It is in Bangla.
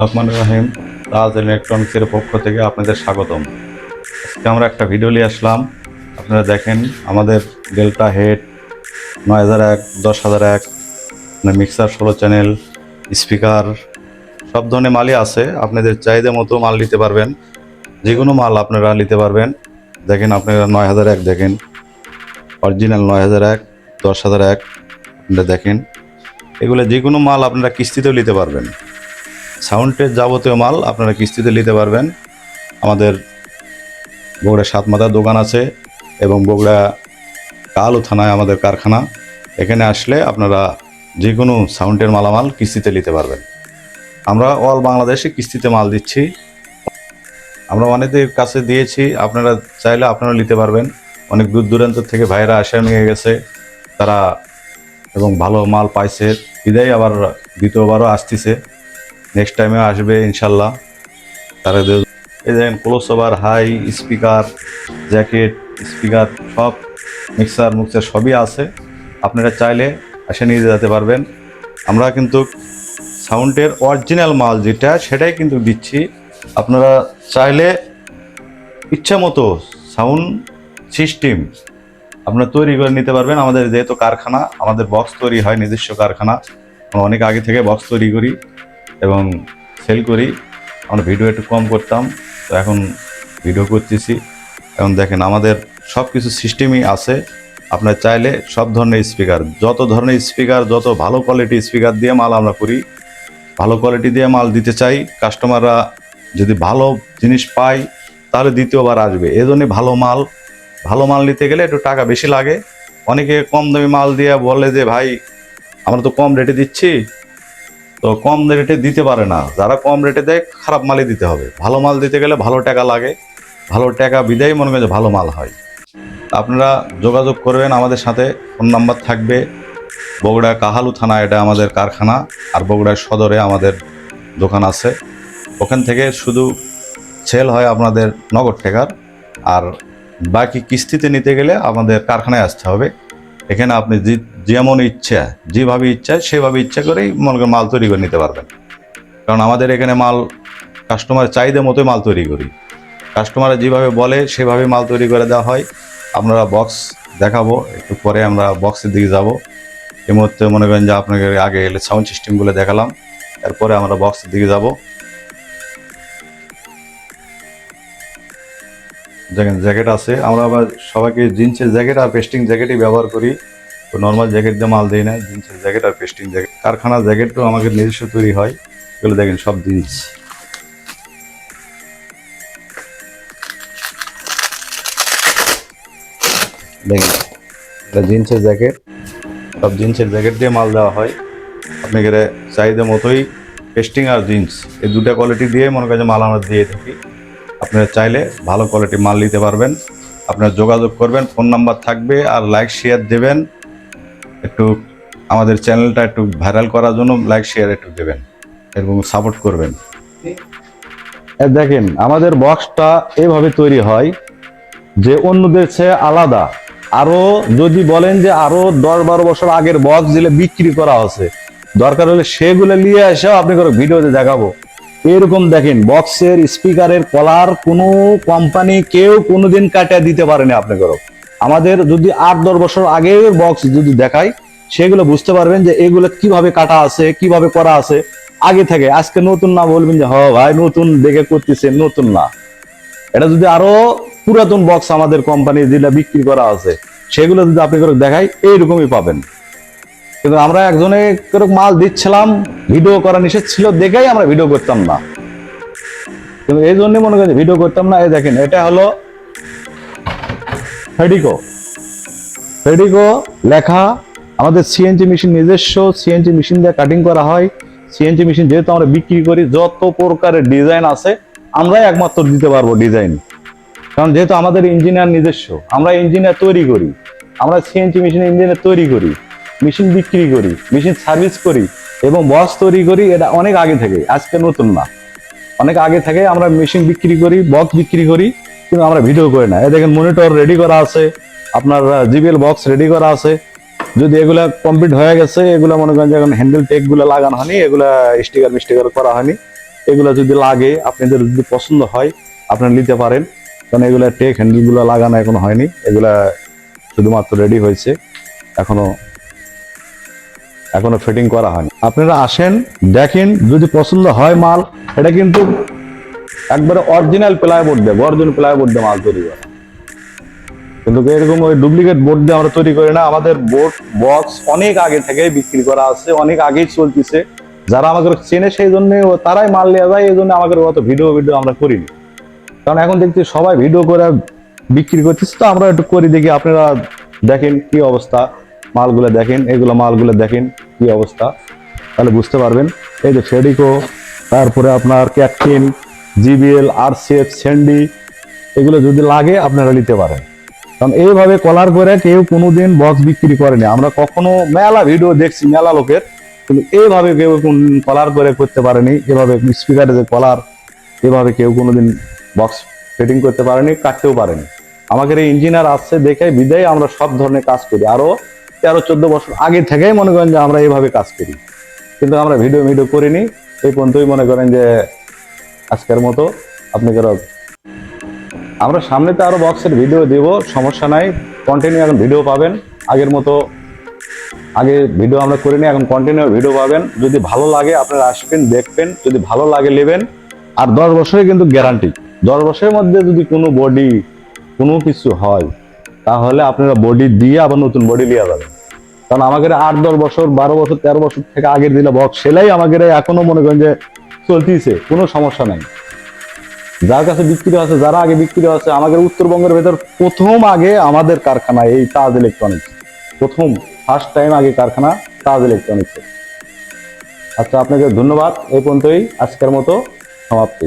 রহমান রাহিম, রাজ ইলেকট্রনিক্সের পক্ষ থেকে আপনাদের স্বাগতম। আজকে আমরা একটা ভিডিও নিয়ে আসলাম। আপনারা দেখেন, আমাদের ডেল্টা হেড নয় হাজার এক, দশ হাজার এক মিক্সার ষোলো চ্যানেল, স্পিকার, সব ধরনের মালই আছে। আপনাদের চাহিদা মতো মাল নিতে পারবেন। যে কোনো মাল আপনারা নিতে পারবেন। দেখেন, আপনারা নয় হাজার এক দেখেন। অরিজিনাল নয় হাজার এক, দশ হাজার এক, আপনারা দেখেন। এগুলো যে কোনো মাল আপনারা কিস্তিতেও নিতে পারবেন। সাউন্ডের যাবতীয় মাল আপনারা কিস্তিতে নিতে পারবেন। আমাদের বগুড়া সাত মাথার দোকান আছে এবং বগুড়া কালু থানায় আমাদের কারখানা। এখানে আসলে আপনারা যে কোনো সাউন্ডের মালামাল কিস্তিতে নিতে পারবেন। আমরা অল বাংলাদেশে কিস্তিতে মাল দিচ্ছি। আমরা অনেকের কাছে দিয়েছি, আপনারা চাইলে আপনারা নিতে পারবেন। অনেক দূর দূরান্ত থেকে ভাইরা আসে নিয়ে গেছে, তারা এবং ভালো মাল পাইছে। বিদায় আবার দ্বিতীয়বারও আসতেছে। নেক্সট টাইমে আসবে ইনশাল্লাহ। তারা এই দেখেন close over high speaker jacket speaker সব মিক্সার মুক্সার সবই আছে। আপনারা চাইলে এসে নিয়ে যেতে পারবেন। আমরা কিন্তু সাউন্ডের অরিজিনাল মাল যেটা, সেটাই কিন্তু দিচ্ছি। আপনারা চাইলে ইচ্ছা মতো সাউন্ড সিস্টেম আপনারা তৈরি করে নিতে পারবেন। আমাদের যেহেতু কারখানা, আমাদের বক্স তৈরি হয়, নিজস্ব কারখানা। আমরা অনেক আগে থেকে বক্স তৈরি করি। এবং সেল করি। আমরা ভিডিও একটু কম করতাম, তো এখন ভিডিও করতেছি। এখন দেখেন আমাদের সব কিছু সিস্টেমই আছে। আপনার চাইলে সব ধরনের স্পিকার যত ধরনের স্পিকার যত ভালো কোয়ালিটি স্পিকার দিয়ে মাল আমরা করি, ভালো কোয়ালিটি দিয়ে মাল দিতে চাই। কাস্টমাররা যদি ভালো জিনিস পায়, তাহলে দ্বিতীয়বার আসবে। এই জন্যে ভালো মাল ভালো মাল নিতে গেলে একটু টাকা বেশি লাগে। অনেকে কম দামি মাল দিয়ে বলে যে, ভাই, আমরা তো কম রেটে দিচ্ছি। তো কম রেটে দিতে পারে না। যারা কম রেটে দেয়, খারাপ মালই দিতে হবে। ভালো মাল দিতে গেলে ভালো টাকা লাগে। ভালো টাকা বিদায় মনে করেন ভালো মাল হয়। আপনারা যোগাযোগ করবেন আমাদের সাথে। ফোন নাম্বার থাকবে বগুড়া কাহালু থানা, এটা আমাদের কারখানা, আর বগুড়া সদরে আমাদের দোকান আছে। ওখান থেকে শুধু সেল হয় আপনাদের নগদ টাকার, আর বাকি কিস্তিতে নিতে গেলে আমাদের কারখানায় আসতে হবে। এখানে আপনি যেমন ইচ্ছা, যেভাবে ইচ্ছা, সেভাবে ইচ্ছা করেই মনে করেন মাল তৈরি করে নিতে পারবেন। কারণ আমাদের এখানে মাল কাস্টমার চাহিদা মতোই মাল তৈরি করি। কাস্টমার যেভাবে বলে, সেভাবে মাল তৈরি করে দেওয়া হয়। আপনারা বক্স দেখাবো, একটু পরে আমরা বক্সের দিকে যাব। এই মুহূর্তে মনে করেন যে আপনাকে আগে এলে সাউন্ড সিস্টেমগুলো দেখালাম। এরপরে আমরা বক্সের দিকে যাব। দেখেন, জ্যাকেট আছে। আমরা আবার সবাইকে জিন্সের জ্যাকেট আর পেস্টিং জ্যাকেটই ব্যবহার করি। তো নর্মাল জ্যাকেট দিয়ে মাল দিই না, জিন্সের জ্যাকেট আর পেস্টিং জ্যাকেট। কারখানার জ্যাকেটও আমাকে নিজস্ব তৈরি হয়। এগুলো দেখেন, সব জিন্স। দেখেন, এটা জিন্সের জ্যাকেট। সব জিন্সের জ্যাকেট দিয়ে মাল দেওয়া হয়। আপনি গেলে চাহিদা মতোই পেস্টিং আর জিন্স। এই দুটা কোয়ালিটি দিয়ে মনে করেন মাল আমরা দিয়ে থাকি। আপনারা চাইলে ভালো কোয়ালিটি মাল নিতে পারবেন। আপনারা যোগাযোগ করবেন, ফোন নাম্বার থাকবে আর লাইক শেয়ার দেবেন। একটু আমাদের চ্যানেলটা একটু ভাইরাল করার জন্য লাইক শেয়ার একটু দেবেন। এবং সাপোর্ট করবেন। দেখেন, আমাদের বক্সটা এভাবে তৈরি হয় যে অন্যদের চেয়ে আলাদা। আরও যদি বলেন যে আরও দশ বারো বছর আগের বক্স দিলে বিক্রি করা হচ্ছে। দরকার হলে সেগুলো নিয়ে এসেও আপনি করে ভিডিওতে দেখাবো। এরকম দেখেন বক্সের স্পিকারের কলার কোনো কোম্পানি কেউ কোনোদিন কাটিয়ে দিতে পারেনি আপনি করো আমাদের যদি আট দশ বছর আগের বক্স যদি দেখাই, সেগুলো বুঝতে পারবেন যে এগুলো কীভাবে কাটা আছে, কীভাবে করা আছে। আগে থেকে, আজকে নতুন না বলবেন যে হ ভাই, নতুন দেখে করতেছে, নতুন না। এটা যদি আরও পুরাতন বক্স আমাদের কোম্পানি যেটা বিক্রি করা আছে, সেগুলো যদি আপনি করে দেখাই, এইরকমই পাবেন। কিন্তু আমরা একজনে করে মাল দিচ্ছিলাম, ভিডিও করা নিষেধ ছিল, দেখেই আমরা ভিডিও করতাম না। কিন্তু এই জন্য মনে করেন ভিডিও করতাম না, এই দেখেন, এটা হলো ফেডিকো ফেডিকো লেখা, আমাদের সিএনজি মেশিন নিজস্ব সিএনজি মেশিন দিয়ে কাটিং করা হয়। সিএনজি মেশিন যেহেতু আমরা বিক্রি করি, যত প্রকারের ডিজাইন আছে, আমরাই একমাত্র দিতে পারব ডিজাইন কারণ যেহেতু আমাদের ইঞ্জিনিয়ার নিজস্ব, আমরা ইঞ্জিনিয়ার তৈরি করি, আমরা সিএনজি মেশিন ইঞ্জিনিয়ার তৈরি করি। মেশিন বিক্রি করি, মেশিন সার্ভিস করি এবং বক্স তৈরি করি, এটা অনেক আগে থেকে, আজকে নতুন না। অনেক আগে থেকে আমরা মেশিন বিক্রি করি বক্স বিক্রি করি, কিন্তু আমরা ভিডিও করি না। এই দেখেন মনিটর রেডি করা আছে, আপনার জিবিএল বক্স রেডি করা আছে। যদি এগুলা কমপ্লিট হয়ে গেছে, এগুলা মনে করেন যে এখন হ্যান্ডেল টেকগুলো লাগানো হয়নি, এগুলা স্টিকার মিস্টিকার করা হয়নি। এগুলো যদি লাগে আপনাদের যদি পছন্দ হয় আপনারা নিতে পারেন। কারণ এগুলা টেক হ্যান্ডেলগুলো লাগানো এখনও হয়নি, এগুলা শুধুমাত্র রেডি হয়েছে, এখনও এখনও ফিটিং করা হয়নি। আপনারা আসেন, দেখেন, যদি পছন্দ হয় মাল, এটা কিন্তু একবারে অরিজিনাল প্লাইবোর্ড দিয়ে অরিজিনাল প্লাইবোর্ড দিয়ে মাল তৈরি করা। কিন্তু এরকম ওই ডুপ্লিকেট বোর্ড দিয়ে আমরা তৈরি করি না, আমাদের বোর্ড বক্স অনেক আগে থেকে বিক্রি করা আছে, অনেক আগেই চলতেছে। যারা আমাকে চেনে, সেই জন্য তারাই মাল নেওয়া যায়, এই জন্য আমাদের অত ভিডিও ভিডিও আমরা করিনি। কারণ এখন দেখছি সবাই ভিডিও করে বিক্রি করতেছে, তো আমরা একটু করি দেখি, আপনারা দেখেন কি অবস্থা। মালগুলো দেখেন, এগুলো মালগুলো দেখেন কি অবস্থা। তাহলে বুঝতে পারবেন, এই যে ফেডিকো তারপরে আপনার ক্যাটকিন জিবিএল আর আরসিএফ স্যান্ডি এগুলো যদি লাগে আপনারা নিতে পারেন। কারণ এইভাবে কলার করে কেউ কোনোদিন বক্স বিক্রি করেনি। আমরা কখনো মেলা ভিডিও দেখছি, মেলা লোকের, কিন্তু এইভাবে কেউ কলার করে করতে পারেনি। এভাবে স্পিকারে যে কলার এভাবে কেউ কোনোদিন বক্স ফিটিং করতে পারেনি, কাটতেও পারেনি। আমাদের এই ইঞ্জিনিয়ার আসছে দেখে বিদায়, আমরা সব ধরনের কাজ করি। আরও তেরো, চোদ্দ বছর আগে থেকেই মনে করেন যে আমরা এইভাবে কাজ করি। কিন্তু আমরা ভিডিও ভিডিও করিনি। এই পর্যন্তই মনে করেন যে আজকের মতো আপনি আপনাদের আমরা সামনেতে আরও বক্সের ভিডিও দেব, সমস্যা নাই। কন্টিনিউ এখন ভিডিও পাবেন। আগের মতো আগে ভিডিও আমরা করিনি, এখন কন্টিনিউ ভিডিও পাবেন। যদি ভালো লাগে আপনারা আসবেন, দেখবেন। যদি ভালো লাগে নেবেন। আর দশ বছরের কিন্তু গ্যারান্টি দশ বছরের মধ্যে যদি কোনো বডি কোনো কিছু হয় তাহলে আপনারা বডি দিয়ে আবার নতুন বডি নিয়ে যাবেন। কারণ আমাদের আট, দশ বছর, বারো বছর, তেরো বছর থেকে আগের দিনে বক্স সেলাই আমাদের এখনও মনে করেন যে চলতিছে, কোনো সমস্যা নাই। যার কাছে বিক্রি আছে যারা আগে বিক্রি আছে আমাদের উত্তরবঙ্গের ভেতর প্রথম আগে আমাদের কারখানা এই তাজ ইলেকট্রনিক্স প্রথম ফার্স্ট টাইম আগে কারখানা তাজ ইলেকট্রনিক্স আচ্ছা আপনাকে ধন্যবাদ, এই পর্যন্তই আজকের মতো সমাপ্তি।